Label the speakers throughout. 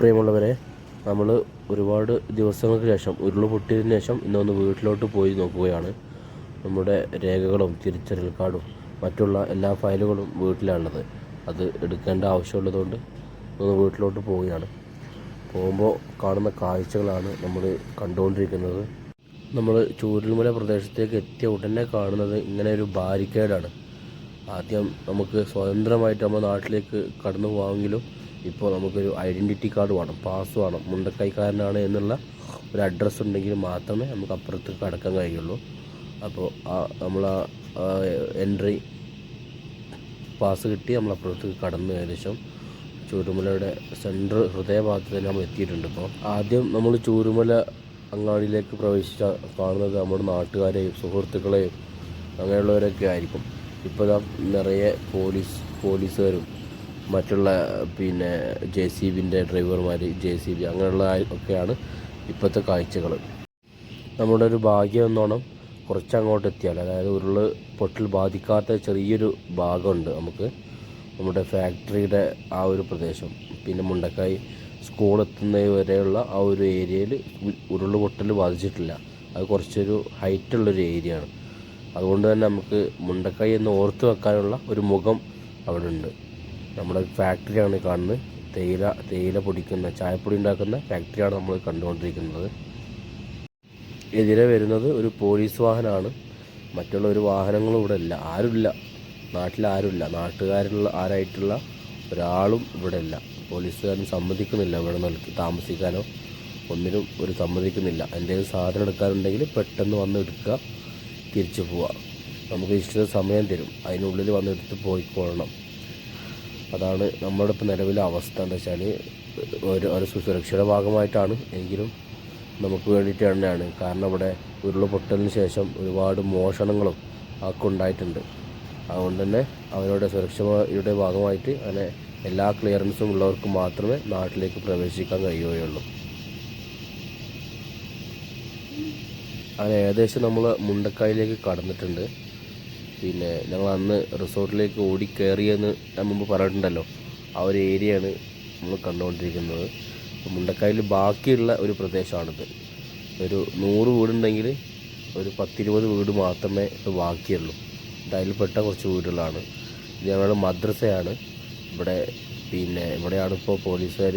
Speaker 1: പ്രിയമുള്ളവരെ നമ്മൾ ഒരുപാട് ദിവസങ്ങൾക്ക് ശേഷം ഉരുൾ പൊട്ടിയതിന് ശേഷം ഇന്നൊന്ന് വീട്ടിലോട്ട് പോയി നോക്കുകയാണ്. നമ്മുടെ രേഖകളും തിരിച്ചറിയൽ കാർഡും മറ്റുള്ള എല്ലാ ഫയലുകളും വീട്ടിലാണുള്ളത്. അത് എടുക്കേണ്ട ആവശ്യമുള്ളതുകൊണ്ട് ഒന്ന് വീട്ടിലോട്ട് പോവുകയാണ്. പോകുമ്പോൾ കാണുന്ന കാഴ്ചകളാണ് നമ്മൾ കണ്ടുകൊണ്ടിരിക്കുന്നത്. നമ്മൾ ചൂരൽമല പ്രദേശത്തേക്ക് എത്തിയ ഉടനെ കാണുന്നത് ഇങ്ങനെ ഒരു ബാരിക്കേഡാണ്. ആദ്യം നമുക്ക് സ്വതന്ത്രമായിട്ട് നമ്മുടെ നാട്ടിലേക്ക് കടന്നു പോകാമെങ്കിലും ഇപ്പോൾ നമുക്കൊരു ഐഡന്റിറ്റി കാർഡ് വേണം പാസ് വേണം മുണ്ടക്കൈക്കാരനാണ് എന്നുള്ള ഒരു അഡ്രസ്സ് ഉണ്ടെങ്കിൽ മാത്രമേ നമുക്ക് അപ്പുറത്ത് കടക്കാൻ കഴിയുള്ളൂ. അപ്പോൾ ആ നമ്മൾ ആ എൻട്രി പാസ് കിട്ടി നമ്മൾ അപ്പുറത്തേക്ക് കടന്നു ഏകദേശം. ചൂരുമലയുടെ സെൻട്രൽ ഹൃദയഭാഗത്ത് തന്നെ നമ്മൾ എത്തിയിട്ടുണ്ട് ഇപ്പോൾ. ആദ്യം നമ്മൾ ചൂരുമല അങ്ങാടിയിലേക്ക് പ്രവേശിച്ച കാണുന്നത് നമ്മുടെ നാട്ടുകാരെയും സുഹൃത്തുക്കളെയും അങ്ങനെയുള്ളവരൊക്കെ ആയിരിക്കും. ഇപ്പോൾ നിറയെ പോലീസ് പോലീസുകാരും മറ്റുള്ള പിന്നെ ജെ സി ബിന്റെ ഡ്രൈവർമാർ ജെ സി ബി അങ്ങനെയുള്ള ഒക്കെയാണ് ഇപ്പോഴത്തെ കാഴ്ചകൾ നമ്മുടെ ഒരു ഭാഗ്യം എന്നോണം കുറച്ചങ്ങോട്ട് എത്തിയാൽ അതായത് ഉരുൾ പൊട്ടിൽ ബാധിക്കാത്ത ചെറിയൊരു ഭാഗമുണ്ട് നമുക്ക്. നമ്മുടെ ഫാക്ടറിയുടെ ആ ഒരു പ്രദേശം പിന്നെ മുണ്ടക്കായി സ്കൂൾ എത്തുന്നത് വരെയുള്ള ആ ഒരു ഏരിയയിൽ ഉരുൾ പൊട്ടൽ ബാധിച്ചിട്ടില്ല. അത് കുറച്ചൊരു ഹൈറ്റുള്ളൊരു ഏരിയ ആണ് അതുകൊണ്ട് തന്നെ നമുക്ക് മുണ്ടക്കായി എന്ന് ഓർത്ത് വെക്കാനുള്ള ഒരു മുഖം അവിടെ ഉണ്ട് നമ്മുടെ ഫാക്ടറിയാണ് കാണുന്നത് തേയില തേയില പൊടിക്കുന്ന ചായപ്പൊടി ഉണ്ടാക്കുന്ന ഫാക്ടറിയാണ് നമ്മൾ കണ്ടുകൊണ്ടിരിക്കുന്നത്. എതിരെ വരുന്നത് ഒരു പോലീസ് വാഹനമാണ്. മറ്റുള്ള ഒരു വാഹനങ്ങളും ഇവിടെ ഇല്ല. ആരുമില്ല. നാട്ടിൽ ആരുമില്ല. നാട്ടുകാരുള്ള ആരായിട്ടുള്ള ഒരാളും ഇവിടെ ഇല്ല. പോലീസുകാരൻ സമ്മതിക്കുന്നില്ല ഇവിടെ നിൽക്ക് താമസിക്കാനോ. ഒന്നിനും ഒരു സമ്മതിക്കുന്നില്ല. എന്തെങ്കിലും സാധനം എടുക്കാനുണ്ടെങ്കിൽ പെട്ടെന്ന് വന്ന് എടുക്കുക തിരിച്ചു പോവുക. നമുക്ക് ഇഷ്ട സമയം തരും. അതിനുള്ളിൽ വന്നെടുത്ത് പോയിക്കൊള്ളണം. അതാണ് നമ്മുടെ ഇപ്പോൾ നിലവിലെ അവസ്ഥ എന്താ വെച്ചാൽ ഒരു ഒരു സുരക്ഷയുടെ ഭാഗമായിട്ടാണ്. എങ്കിലും നമുക്ക് വേണ്ടിയിട്ട് തന്നെയാണ്. കാരണം ഇവിടെ ഉരുൾപൊട്ടലിന് ശേഷം ഒരുപാട് മോഷണങ്ങളും ഒക്കെ ഉണ്ടായിട്ടുണ്ട്. അതുകൊണ്ട് തന്നെ അവരുടെ സുരക്ഷയുടെ ഭാഗമായിട്ട് അങ്ങനെ എല്ലാ ക്ലിയറൻസും ഉള്ളവർക്ക് മാത്രമേ നാട്ടിലേക്ക് പ്രവേശിക്കാൻ കഴിയുകയുള്ളൂ. അങ്ങനെ ഏകദേശം നമ്മൾ മുണ്ടക്കായിലേക്ക് കടന്നിട്ടുണ്ട്. പിന്നെ ഞങ്ങൾ അന്ന് റിസോർട്ടിലേക്ക് ഓടി കയറിയെന്ന് ഞാൻ മുമ്പ് പറഞ്ഞിട്ടുണ്ടല്ലോ ആ ഒരു ഏരിയയാണ് നമ്മൾ കണ്ടുകൊണ്ടിരിക്കുന്നത്. മുണ്ടക്കായൽ ബാക്കിയുള്ള ഒരു പ്രദേശമാണിത്. ഒരു നൂറ് വീടുണ്ടെങ്കിൽ ഒരു പത്തിരുപത് വീട് മാത്രമേ ഇപ്പോൾ ബാക്കിയുള്ളൂ. അതിൽപ്പെട്ട കുറച്ച് വീടുകളാണ്. ഞങ്ങളുടെ മദ്രസയാണ്. ഇവിടെ പിന്നെ ഇവിടെയാണ് ഇപ്പോൾ പോലീസുകാർ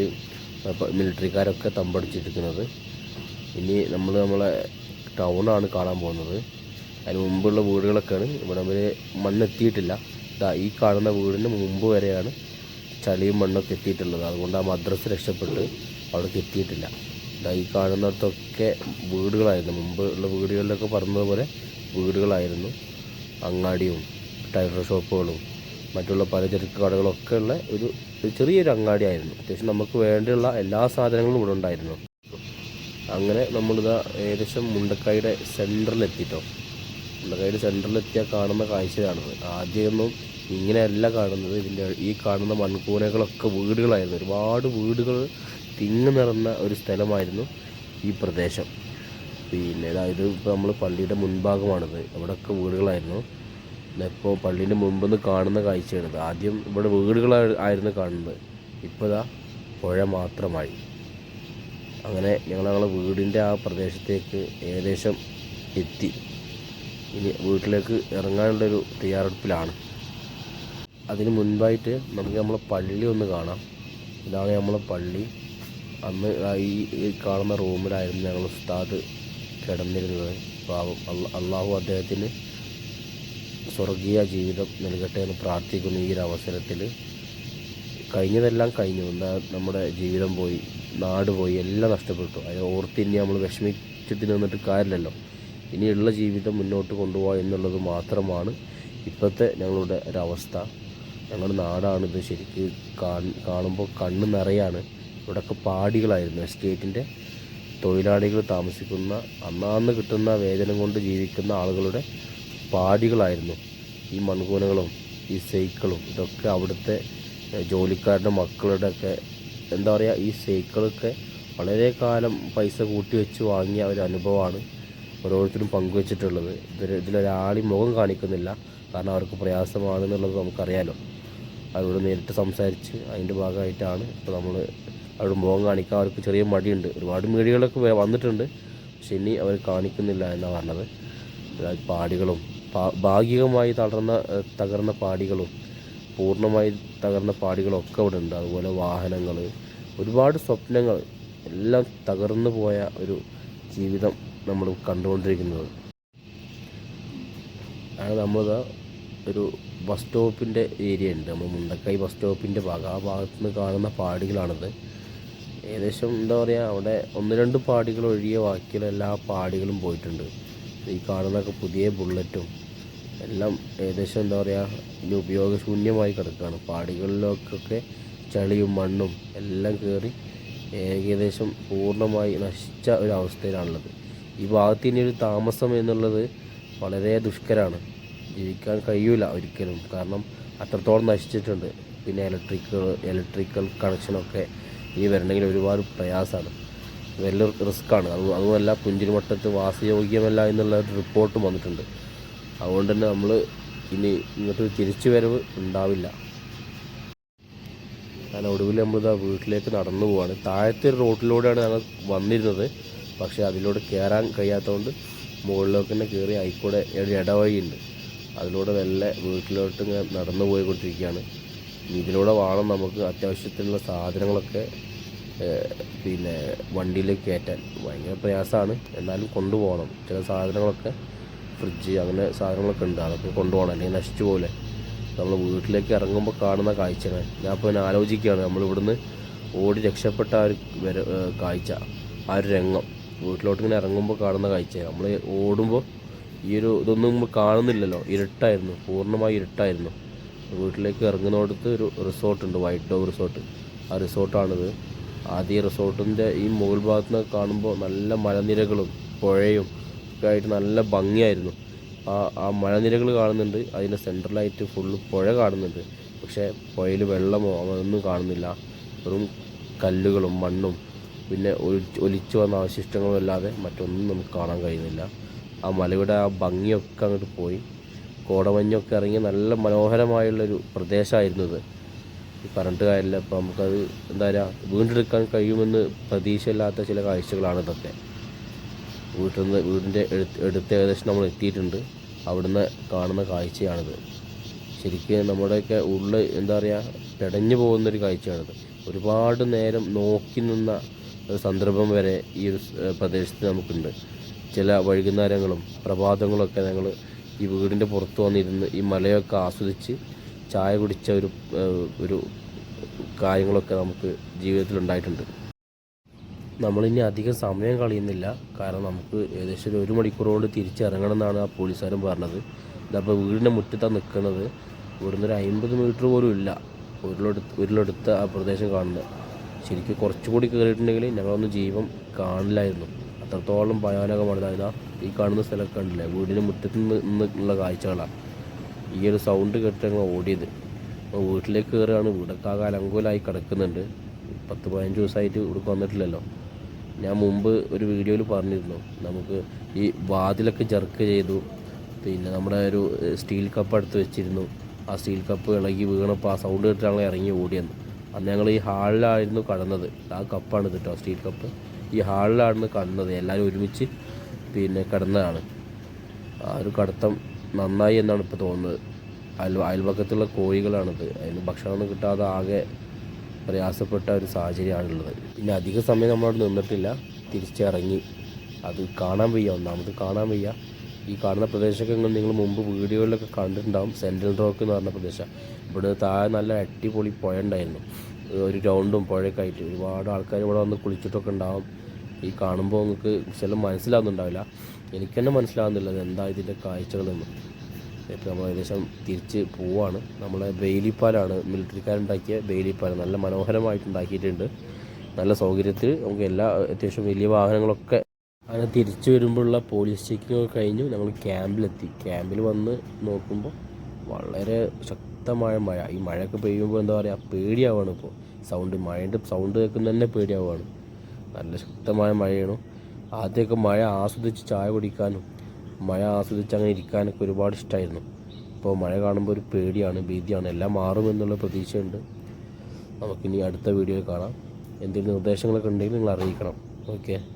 Speaker 1: മിലിറ്ററിക്കാരൊക്കെ തമ്പടിച്ചിരിക്കുന്നത്. ഇനി നമ്മൾ നമ്മളെ ടൗണാണ് കാണാൻ പോകുന്നത്. അതിന് മുമ്പുള്ള വീടുകളൊക്കെയാണ്. ഇവിടെ വരെ മണ്ണെത്തിയിട്ടില്ല. ഇതാ ഈ കാണുന്ന വീടിന് മുമ്പ് വരെയാണ് ചളിയും മണ്ണൊക്കെ എത്തിയിട്ടുള്ളത്. അതുകൊണ്ട് ആ മദ്രസ് രക്ഷപ്പെട്ട് അവിടേക്ക് എത്തിയിട്ടില്ല. ഇതാ ഈ കാണുന്നിടത്തൊക്കെ വീടുകളായിരുന്നു. മുമ്പ് ഉള്ള വീടുകളിലൊക്കെ പറഞ്ഞതുപോലെ വീടുകളായിരുന്നു. അങ്ങാടിയും ടയർ ഷോപ്പുകളും മറ്റുള്ള പലചരക്ക് കടകളൊക്കെ ഉള്ള ഒരു ചെറിയൊരു അങ്ങാടിയായിരുന്നു അത്യാവശ്യം നമുക്ക് വേണ്ടിയുള്ള എല്ലാ സാധനങ്ങളും ഇവിടെ ഉണ്ടായിരുന്നു. അങ്ങനെ നമ്മളിതാ ഏകദേശം മുണ്ടക്കായുടെ സെന്ററിൽ എത്തിയിട്ടോ മുണ്ടക്കായുടെ സെന്ററിൽ എത്തിയാൽ കാണുന്ന കാഴ്ചയാണത്. ആദ്യമൊന്നും ഇങ്ങനെയല്ല കാണുന്നത്. ഇതിന്റെ ഈ കാണുന്ന മൺകൂനകളൊക്കെ വീടുകളായിരുന്നു. ഒരുപാട് വീടുകൾ തിങ്ങി നിറഞ്ഞ ഒരു സ്ഥലമായിരുന്നു ഈ പ്രദേശം. പിന്നെ അതായത് ഇപ്പോൾ നമ്മൾ പള്ളിയുടെ മുൻഭാഗമാണിത്. ഇവിടെയൊക്കെ വീടുകളായിരുന്നു. ഇപ്പോൾ പള്ളീന്റെ മുമ്പ് കാണുന്ന കാഴ്ചയാണിത്. ആദ്യം ഇവിടെ വീടുകളായിരുന്നു കാണുന്നത്. ഇപ്പോൾ ഇതാ പുഴ മാത്രമായി. അങ്ങനെ ഞങ്ങൾ ഞങ്ങളെ വീടിന്റെ ആ പ്രദേശത്തേക്ക് ഏകദേശം എത്തി. ഇനി വീട്ടിലേക്ക് ഇറങ്ങാനുള്ളൊരു തയ്യാറെടുപ്പിലാണ്. അതിന് മുൻപായിട്ട് നമുക്ക് നമ്മളെ പള്ളി ഒന്ന് കാണാം. ഇതാണ് നമ്മളെ പള്ളി. അന്ന് ഈ കാണുന്ന റൂമിലായിരുന്നു ഞങ്ങൾ ഉസ്താദ് കിടന്നിരുന്നത്. പാവം അള്ളാഹു അദ്ദേഹത്തിന് സ്വർഗീയ ജീവിതം നൽകട്ടെ എന്ന് പ്രാർത്ഥിക്കുന്നു ഈ ഒരു അവസരത്തിൽ. കഴിഞ്ഞതെല്ലാം കഴിഞ്ഞു. എന്താ നമ്മുടെ ജീവിതം പോയി നാട് പോയി എല്ലാം നഷ്ടപ്പെട്ടു. അത് ഓർത്ത് ഇനി നമ്മൾ വിഷമിച്ചിട്ട് നിന്നിട്ട് കാര്യമില്ലല്ലോ. ഇനിയുള്ള ജീവിതം മുന്നോട്ട് കൊണ്ടുപോകുക എന്നുള്ളത് മാത്രമാണ് ഇപ്പോഴത്തെ ഞങ്ങളുടെ ഒരവസ്ഥ. ഞങ്ങളുടെ നാടാണിത് ശരിക്ക് കാണുമ്പോൾ കണ്ണ് നിറയാണ്. ഇവിടെയൊക്കെ പാടികളായിരുന്നു എസ്റ്റേറ്റിന്റെ. തൊഴിലാളികൾ താമസിക്കുന്ന അന്നാന്ന് കിട്ടുന്ന വേതനം കൊണ്ട് ജീവിക്കുന്ന ആളുകളുടെ പാടികളായിരുന്നു. ഈ മൺകൂനകളും ഈ സൈക്കിളും ഇതൊക്കെ അവിടുത്തെ ജോലിക്കാരുടെ മക്കളുടെ ഒക്കെ എന്താ പറയുക ഈ സൈക്കിളൊക്കെ വളരെ കാലം പൈസ കൂട്ടി വെച്ച് വാങ്ങിയ ഒരു അനുഭവമാണ്. ഓരോരുത്തരും പങ്കുവച്ചിട്ടുള്ളത്. ഇതിൽ ഇതിലൊരാളും മുഖം കാണിക്കുന്നില്ല. കാരണം അവർക്ക് പ്രയാസമാണെന്നുള്ളത് നമുക്കറിയാലോ. അവരോട് നേരിട്ട് സംസാരിച്ച് അതിന്റെ ഭാഗമായിട്ടാണ് ഇപ്പോൾ നമ്മൾ അവരുടെ മുഖം കാണിക്കാൻ അവർക്ക് ചെറിയ മടിയുണ്ട്. ഒരുപാട് മീഡിയകളൊക്കെ വന്നിട്ടുണ്ട്. പക്ഷെ ഇനി അവർ കാണിക്കുന്നില്ല എന്നാണ് പറഞ്ഞത്. പാടികളും ഭാഗികമായി തളർന്ന തകർന്ന പാടികളും പൂർണമായി തകർന്ന പാടികളും ഒക്കെ ഇവിടെ ഉണ്ട് അതുപോലെ വാഹനങ്ങൾ ഒരുപാട് സ്വപ്നങ്ങൾ എല്ലാം തകർന്നു പോയ ഒരു ജീവിതം നമ്മൾ കണ്ടുകൊണ്ടിരിക്കുന്നത്. അത് നമ്മൾ ഒരു ബസ് സ്റ്റോപ്പിന്റെ ഏരിയ ഉണ്ട്. നമ്മൾ മുണ്ടക്കൈ ബസ് സ്റ്റോപ്പിന്റെ ഭാഗം ആ ഭാഗത്ത് നിന്ന് കാണുന്ന പാടികളാണിത്. ഏകദേശം എന്താ പറയുക അവിടെ ഒന്ന് രണ്ട് പാടികൾ ഒഴികെ ബാക്കിയുള്ള എല്ലാ പാടികളും പോയിട്ടുണ്ട്. ഈ കാണുന്ന പുതിയ ബുള്ളറ്റും എല്ലാം ഏകദേശം എന്താ പറയുക ഇനി ഉപയോഗശൂന്യമായി കിടക്കുകയാണ്. പാടികളിലൊക്കെ ചളിയും മണ്ണും എല്ലാം കയറി ഏകദേശം പൂർണമായി നശിച്ച ഒരു അവസ്ഥയിലാണുള്ളത്. ഈ ഭാഗത്ത് ഇനി ഒരു താമസം എന്നുള്ളത് വളരെ ദുഷ്കരമാണ് ജീവിക്കാൻ കഴിയൂല ഒരിക്കലും. കാരണം അത്രത്തോളം നശിച്ചിട്ടുണ്ട്. പിന്നെ ഇലക്ട്രിക്കൽ ഇലക്ട്രിക്കൽ കണക്ഷനൊക്കെ ഇനി വരണമെങ്കിൽ ഒരുപാട് പ്രയാസമാണ് വലിയ റിസ്ക്കാണ്. അത് അതുമല്ല പുഞ്ചിരിമട്ടത്ത് വാസയോഗ്യമല്ല എന്നുള്ള ഒരു റിപ്പോർട്ടും വന്നിട്ടുണ്ട്. അതുകൊണ്ട് തന്നെ നമ്മൾ ഇനി ഇങ്ങോട്ട് തിരിച്ചു വരവ് ഉണ്ടാവില്ല. ഞാൻ ഒടുവിൽ നമ്മളിതാ വീട്ടിലേക്ക് നടന്നു പോവാണ്. താഴത്തെ ഒരു റോട്ടിലൂടെയാണ് ഞങ്ങൾ വന്നിരുന്നത്. പക്ഷേ അതിലൂടെ കയറാൻ കഴിയാത്തതുകൊണ്ട് മുകളിലേക്ക് തന്നെ കയറി ആയിക്കൂടെ ഒരു ഇടവഴിയുണ്ട്. അതിലൂടെ വെല്ല വീട്ടിലോട്ട് ഇങ്ങനെ നടന്നു പോയിക്കൊണ്ടിരിക്കുകയാണ്. ഇതിലൂടെ വേണം നമുക്ക് അത്യാവശ്യത്തിനുള്ള സാധനങ്ങളൊക്കെ പിന്നെ വണ്ടിയിലേക്ക് കയറ്റാൻ. ഭയങ്കര പ്രയാസമാണ്. എന്നാലും കൊണ്ടുപോകണം. ചില സാധനങ്ങളൊക്കെ ഫ്രിഡ്ജ് അങ്ങനെ സാധനങ്ങളൊക്കെ ഉണ്ട്. അതൊക്കെ കൊണ്ടുപോകണം. അല്ലെങ്കിൽ നശിച്ചു പോലെ. നമ്മൾ വീട്ടിലേക്ക് ഇറങ്ങുമ്പോൾ കാണുന്ന കാഴ്ചകൾ. ഞാൻ അപ്പോൾ ആലോചിക്കുകയാണ്. നമ്മൾ ഇവിടുന്ന് ഓടി രക്ഷപ്പെട്ട ആ ഒരു കാഴ്ച. ആ ഒരു രംഗം. വീട്ടിലോട്ട് ഇങ്ങനെ ഇറങ്ങുമ്പോൾ കാണുന്ന കാഴ്ച നമ്മൾ ഓടുമ്പോൾ ഈ ഒരു ഇതൊന്നും നമ്മൾ കാണുന്നില്ലല്ലോ. ഇരുട്ടായിരുന്നു. പൂർണമായി ഇരുട്ടായിരുന്നു. വീട്ടിലേക്ക് ഇറങ്ങുന്നിടത്ത് ഒരു റിസോർട്ടുണ്ട്. White dog resort. ആ റിസോർട്ടാണിത്. ആദ്യ റിസോർട്ടിന്റെ ഈ മുകൾ ഭാഗത്ത് നിന്ന് കാണുമ്പോൾ നല്ല മലനിരകളും പുഴയും ഒക്കെ ആയിട്ട് നല്ല ഭംഗിയായിരുന്നു. ആ ആ മലനിരകൾ കാണുന്നുണ്ട്. അതിന്റെ സെൻട്രലായിട്ട് ഫുള്ള് പുഴ കാണുന്നുണ്ട്. പക്ഷേ പുഴയിൽ വെള്ളമോ അങ്ങനെയൊന്നും കാണുന്നില്ല. വെറും കല്ലുകളും മണ്ണും പിന്നെ ഒലിച്ച് വന്ന അവശിഷ്ടങ്ങളും അല്ലാതെ മറ്റൊന്നും നമുക്ക് കാണാൻ കഴിയുന്നില്ല. ആ മലയുടെ ആ ഭംഗിയൊക്കെ അങ്ങോട്ട് പോയി. കോടമഞ്ഞൊക്കെ ഇറങ്ങി നല്ല മനോഹരമായുള്ളൊരു പ്രദേശമായിരുന്നു ഇത് ഈ പറഞ്ഞിട്ട് കാര്യമില്ല. അപ്പോൾ നമുക്കത് എന്താ പറയുക വീണ്ടെടുക്കാൻ കഴിയുമെന്ന് പ്രതീക്ഷയില്ലാത്ത ചില കാഴ്ചകളാണ് ഇതൊക്കെ. വീട്ടിൽ നിന്ന് വീടിന്റെ എടുത്ത് എടുത്ത് ഏകദേശം നമ്മൾ എത്തിയിട്ടുണ്ട്. അവിടുന്ന് കാണുന്ന കാഴ്ചയാണിത്. ശരിക്കും നമ്മുടെയൊക്കെ ഉള്ളിൽ എന്താ പറയുക തെടഞ്ഞു പോകുന്നൊരു കാഴ്ചയാണിത്. ഒരുപാട് നേരം നോക്കി നിന്ന സന്ദർഭം വരെ ഈ ഒരു പ്രദേശത്ത് നമുക്കുണ്ട്. ചില വൈകുന്നേരങ്ങളും പ്രഭാതങ്ങളൊക്കെ ഞങ്ങൾ ഈ വീടിന്റെ പുറത്ത് വന്നിരുന്ന് ഈ മലയൊക്കെ ആസ്വദിച്ച് ചായ കുടിച്ച ഒരു ഒരു കാര്യങ്ങളൊക്കെ നമുക്ക് ജീവിതത്തിൽ ഉണ്ടായിട്ടുണ്ട്. നമ്മളിനി അധികം സമയം കളയുന്നില്ല. കാരണം നമുക്ക് ഏകദേശം ഒരു ഒരു മണിക്കൂർ കൊണ്ട് തിരിച്ചിറങ്ങണം എന്നാണ് ആ പോലീസുകാരൻ പറഞ്ഞത്. ഇതപ്പോൾ വീടിന്റെ മുറ്റത്താണ് നിൽക്കുന്നത് ഇവിടുന്ന് ഒരു അമ്പത് മീറ്റർ പോലും ഇല്ല. ഉരുളെടുത്ത് ഉരുളെടുത്ത ആ പ്രദേശം കാണുന്നത്. ശരിക്കും കുറച്ചുകൂടി കയറിയിട്ടുണ്ടെങ്കിൽ ഞങ്ങളൊന്നും ജീവൻ കാണില്ലായിരുന്നു. അത്രത്തോളം ഭയാനകമാണ്. ഈ കാണുന്ന സ്ഥലമൊക്കെ കണ്ടില്ലേ? വീടിന്റെ മുറ്റത്ത് നിന്ന് നിന്നുള്ള കാഴ്ചകളാണ് ഈ ഒരു സൗണ്ട് കേട്ട് ഞങ്ങൾ ഓടിയത്. അപ്പോൾ വീട്ടിലേക്ക് കയറുകയാണ് വീടൊക്കെ ആകെ അലങ്കോലമായി കിടക്കുന്നുണ്ട്. പത്ത് പതിനഞ്ച് ദിവസമായിട്ട് ഇവിടേക്ക് വന്നിട്ടില്ലല്ലോ. ഞാൻ മുമ്പ് ഒരു വീഡിയോയിൽ പറഞ്ഞിരുന്നു. നമുക്ക് ഈ വാതിലൊക്കെ ജർക്ക് ചെയ്തു. പിന്നെ നമ്മുടെ ഒരു സ്റ്റീൽ കപ്പ് എടുത്ത് വെച്ചിരുന്നു. ആ സ്റ്റീൽ കപ്പ് ഇളകി വീണപ്പോൾ ആ സൗണ്ട് കേട്ടിട്ട് ഞങ്ങൾ ഇറങ്ങി ഓടിയെന്ന്. അന്ന് ഞങ്ങൾ ഈ ഹാളിലായിരുന്നു കടന്നത്. ആ കപ്പാണ് കേട്ടോ സ്റ്റീൽ കപ്പ്. ഈ ഹാളിലാണ് കടന്നത്. എല്ലാവരും ഒരുമിച്ച് പിന്നെ കിടന്നതാണ്. ആ ഒരു കടത്തം നന്നായി എന്നാണ് ഇപ്പോൾ തോന്നുന്നത്. അയൽ അയൽപക്കത്തുള്ള കോഴികളാണിത്. അതിന് ഭക്ഷണമൊന്നും കിട്ടാതെ ആകെ പ്രയാസപ്പെട്ട ഒരു സാഹചര്യമാണുള്ളത്. പിന്നെ അധിക സമയം നമ്മളവിടെ നിന്നിട്ടില്ല. തിരിച്ചിറങ്ങി. അത് കാണാൻ വയ്യ. ഒന്നാമത് കാണാൻ വയ്യ. ഈ കാണുന്ന പ്രദേശമൊക്കെ നിങ്ങൾ മുമ്പ് വീഡിയോയിലൊക്കെ കണ്ടിട്ടുണ്ടാകും സെൻട്രൽ റോക്ക് എന്ന് പറഞ്ഞ പ്രദേശം. ഇവിടെ താഴെ നല്ല അടിപൊളി പുഴ ഉണ്ടായിരുന്നു. ഒരു ഗ്രൗണ്ടും പുഴയൊക്കെ ആയിട്ട് ഒരുപാട് ആൾക്കാർ ഇവിടെ വന്ന് കുളിച്ചിട്ടൊക്കെ ഉണ്ടാകും ഈ കാണുമ്പോൾ നിങ്ങൾക്ക് ചില മനസ്സിലാവുന്നുണ്ടാവില്ല. എനിക്ക് തന്നെ മനസ്സിലാവുന്നില്ല എന്താ ഇതിന്റെ കാഴ്ചകളെന്ന്. ഇപ്പോൾ നമ്മൾ ഏകദേശം തിരിച്ച് പോവാണ്. നമ്മളെ ബെയിലിപ്പാലാണ് മിലിറ്ററിക്കാരുണ്ടാക്കിയ ബെയിലിപ്പാലം നല്ല മനോഹരമായിട്ട് ഉണ്ടാക്കിയിട്ടുണ്ട് നല്ല സൗകര്യത്തിൽ നമുക്ക് എല്ലാ അത്യാവശ്യം വലിയ വാഹനങ്ങളൊക്കെ അങ്ങനെ തിരിച്ചു വരുമ്പോഴുള്ള പോലീസ് ചെക്കിങ് കഴിഞ്ഞു. നമ്മൾ ക്യാമ്പിലെത്തി ക്യാമ്പിൽ വന്ന് നോക്കുമ്പോൾ വളരെ ശക്തമായ മഴ. ഈ മഴയൊക്കെ പെയ്യുമ്പോൾ എന്താ പറയുക പേടിയാവാണ് ഇപ്പോൾ സൗണ്ട് മഴേന്റെ സൗണ്ട് കേൾക്കുന്ന തന്നെ പേടിയാവാണ്. നല്ല ശക്തമായ മഴയാണ്. ആദ്യമൊക്കെ മഴ ആസ്വദിച്ച് ചായ കുടിക്കാനും മഴ ആസ്വദിച്ച് അങ്ങനെ ഇരിക്കാനൊക്കെ ഒരുപാട് ഇഷ്ടമായിരുന്നു ഇപ്പോൾ മഴ കാണുമ്പോൾ ഒരു പേടിയാണ് ഭീതിയാണ്. എല്ലാം മാറുമെന്നുള്ള പ്രതീക്ഷയുണ്ട്. നമുക്കിനി അടുത്ത വീഡിയോയിൽ കാണാം. എന്തെങ്കിലും നിർദ്ദേശങ്ങളൊക്കെ ഉണ്ടെങ്കിൽ നിങ്ങൾ അറിയിക്കണം. ഓക്കെ.